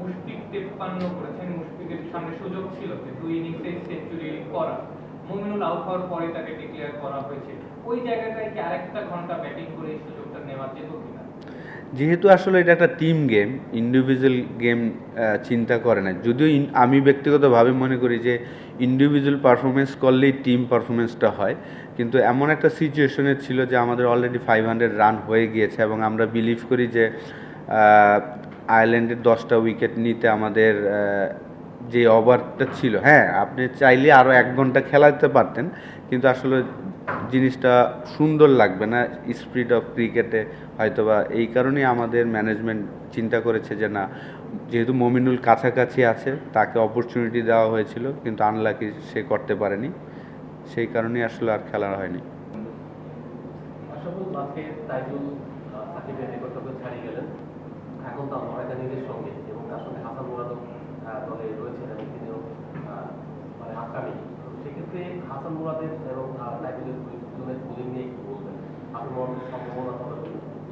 মুশফিক তেপ্পান্ন করেছেন। মুশফিকের সামনে সুযোগ ছিল যে দুই ইনিংসে সেঞ্চুরি করা। মুমিনুল আউট হওয়ার পরে তাকে ডিক্লেয়ার করা হয়েছে। ওই জায়গাটায় কি আরেকটা ঘণ্টা ব্যাটিং করে এই সুযোগটা নেওয়া যেত কিনা? যেহেতু আসলে এটা একটা টিম গেম ইন্ডিভিজুয়াল গেম চিন্তা করে না। যদিও আমি ব্যক্তিগতভাবে মনে করি যে ইন্ডিভিজুয়াল পারফরমেন্স করলেই টিম পারফরমেন্সটা হয়। কিন্তু এমন একটা সিচুয়েশনে ছিল যে আমাদের অলরেডি ফাইভ হান্ড্রেড রান হয়ে গিয়েছে এবং আমরা বিলিভ করি যে আয়ারল্যান্ডের দশটা উইকেট নিতে আমাদের যে ওভারটা ছিল। হ্যাঁ আপনি চাইলে আরও এক ঘণ্টা খেলা দিতে পারতেন, কিন্তু আসলে জিনিসটা সুন্দর লাগবে না। স্পিড অফ ক্রিকেটে হয়তোবা এই কারণেই আমাদের ম্যানেজমেন্ট চিন্তা করেছে যে না, যেহেতু মমিনুল কাছাকাছি আছে, তাকে অপরচুনিটি দেওয়া হয়েছিল, কিন্তু আনলাকি সে করতে পারেনি। সেই কারণেই আসলে আর খেলা হয়নি। তাইজুল এখন তার ময়দানিদের সঙ্গে এবং তার সঙ্গে হাসান মুরাদও দলে রয়েছেন এবং তিনিও মানে আটকামি তো সেক্ষেত্রে হাসান মুরাদের এবং তাইজুলের দুজনের বোলিং নিয়ে একটু বলবেন? হাসান মুরাদের সম্ভাবনা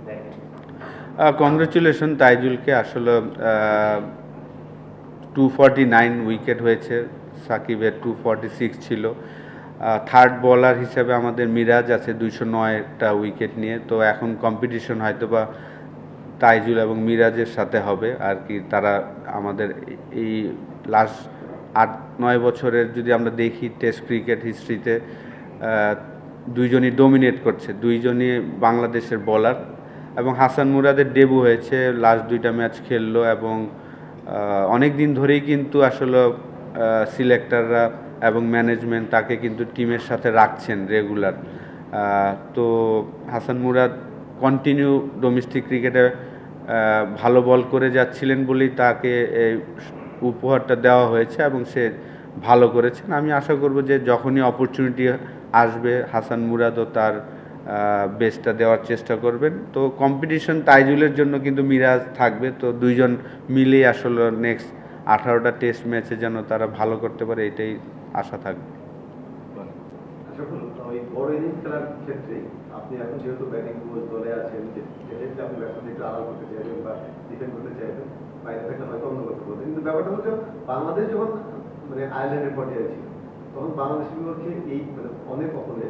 দেখেন? কংগ্রেচুলেশন তাইজুলকে। আসলে টু ফর্টি নাইন উইকেট হয়েছে। সাকিবের টু ফর্টি সিক্স ছিল। থার্ড বলার হিসাবে আমাদের মিরাজ আছে দুইশো নয়টা উইকেট নিয়ে। তো এখন কম্পিটিশন হয়তো বা তাইজুল এবং মিরাজের সাথে হবে আর কি তারা আমাদের এই লাস্ট আট, নয় বছরের যদি আমরা দেখি টেস্ট ক্রিকেট হিস্ট্রিতে দুইজনই ডোমিনেট করছে, দুইজনই বাংলাদেশের বলার এবং হাসান মুরাদের ডেবু হয়েছে লাস্ট দুইটা ম্যাচ খেললো এবং অনেক দিন ধরেই কিন্তু আসলে সিলেক্টররা এবং ম্যানেজমেন্ট তাকে কিন্তু টিমের সাথে রাখছেন রেগুলার তো হাসান মুরাদ কন্টিনিউ ডোমেস্টিক ক্রিকেটে ভালো বল করে যাচ্ছিলেন বলেই তাকে এই উপহারটা দেওয়া হয়েছে এবং সে ভালো করেছেন। আমি আশা করব যে যখনই অপরচুনিটি আসবে, হাসান মুরাদও তার বেস্টটা দেওয়ার চেষ্টা করবেন। তো কম্পিটিশন তাইজুলের জন্য কিন্তু মিরাজ থাকবে। তো দুইজন মিলেই আসলে নেক্সট আঠারোটা টেস্ট ম্যাচে যেন তারা ভালো করতে পারে, এটাই আশা থাকবে। ওই বড় ইনিংস খেলার ক্ষেত্রে আপনি এখন যেহেতু ব্যাটিং কোচ দলে আছেন সেক্ষেত্রে আপনি ব্যাটসম্যানকে একটু আড়াল করতে চাইবেন বা ডিফেন্ড করতে চাইবেন বাইরে থাকলে হয়তো অন্য কথা বলতেন কিন্তু ব্যাপারটা হচ্ছে, বাংলাদেশ যখন মানে আয়ারল্যান্ডের পর্যায়ে ছিল তখন বাংলাদেশের বিপক্ষে এই মানে অনেক অপনে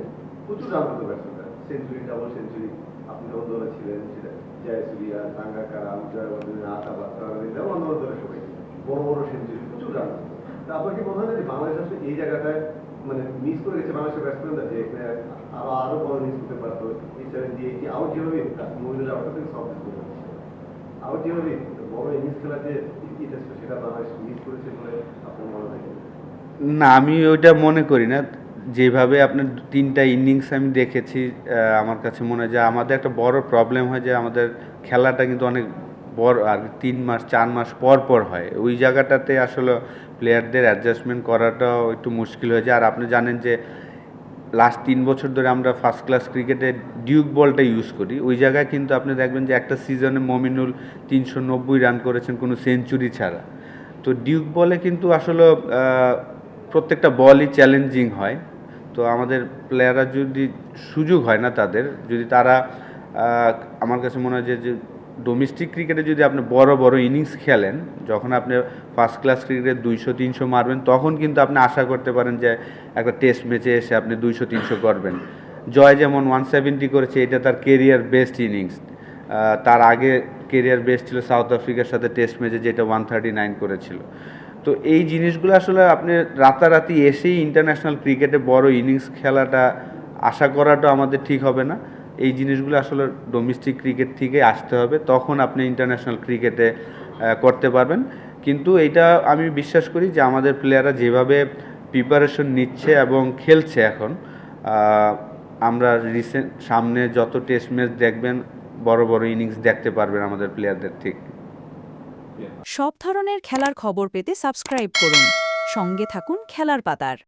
প্রচুর রান করতে ব্যাটসম্যানরা সেঞ্চুরি ডাবল সেঞ্চুরি আপনি যখন দলে ছিলেন, সেটা জয়সুরিয়া সাঙ্গাকারা জয়বর্ধন আতা বাচ্চা অন্য দলের সবাই। বড় বড় সেঞ্চুরি প্রচুর রান আপনার কি মনে হয় যে বাংলাদেশ আসলে এই জায়গাটায় মানে মিস করে গেছে বাংলাদেশের ব্যাটসম্যানরা যে আরও আরও বড় মিস করতে পারতো। সেভেন্টি এইটি আউট যেভাবে মহিলারা আউট থেকে সব করে আউট যেভাবে বড় ইনিংস খেলা যে এটা সেটা বাংলাদেশ মিস করেছে বলে আপনার মনে হয়? না, আমি ওইটা মনে করি না। যেভাবে আপনার তিনটা ইনিংস আমি দেখেছি আমার কাছে মনে হয় যে আমাদের একটা বড় প্রবলেম হয় যে আমাদের খেলাটা কিন্তু অনেক বড়, আর তিন মাস, চার মাস পর পর হয়। ওই জায়গাটাতে আসলে প্লেয়ারদের অ্যাডজাস্টমেন্ট করাটাও একটু মুশকিল হয়েছে আর আপনি জানেন যে লাস্ট তিন বছর ধরে আমরা ফার্স্ট ক্লাস ক্রিকেটে ডিউক বলটা ইউজ করি। ওই জায়গায় কিন্তু আপনি দেখবেন যে, একটা সিজনে মমিনুল তিনশো নব্বই রান করেছেন কোনো সেঞ্চুরি ছাড়া। তো ডিউক বলে কিন্তু আসলে প্রত্যেকটা বলই চ্যালেঞ্জিং হয়। তো আমাদের প্লেয়াররা যদি সুযোগ হয় না তাদের, যদি তারা আমার কাছে মনে হয় যে যে ডোমেস্টিক ক্রিকেটে যদি আপনি বড় বড় ইনিংস খেলেন, যখন আপনি ফার্স্ট ক্লাস ক্রিকেটে দুইশো, তিনশো মারবেন, তখন কিন্তু আপনি আশা করতে পারেন যে একটা টেস্ট ম্যাচে এসে আপনি দুইশো, তিনশো করবেন। জয় যেমন ওয়ান সেভেন্টি করেছে, এটা তার কেরিয়ার বেস্ট ইনিংস তার আগে কেরিয়ার বেস্ট ছিল সাউথ আফ্রিকার সাথে টেস্ট ম্যাচে যেটা ওয়ান থার্টি নাইন করেছিল। তো এই জিনিসগুলো আসলে আপনি রাতারাতি এসেই ইন্টারন্যাশনাল ক্রিকেটে বড় ইনিংস খেলাটা আশা করাটা আমাদের ঠিক হবে না। এই জিনিসগুলো আসলে ডোমেস্টিক ক্রিকেট থেকে আসতে হবে। তখন আপনি ইন্টারন্যাশনাল ক্রিকেটে করতে পারবেন। কিন্তু এটা আমি বিশ্বাস করি যে আমাদের প্লেয়াররা যেভাবে প্রিপারেশন নিচ্ছে এবং খেলছে এখন আমরা রিসেন্ট সামনে যত টেস্ট ম্যাচ দেখবেন, বড় বড় ইনিংস দেখতে পারবেন আমাদের প্লেয়ারদের থেকে সব ধরনের খেলার খবর পেতে সাবস্ক্রাইব করুন। সঙ্গে থাকুন খেলার পাতার।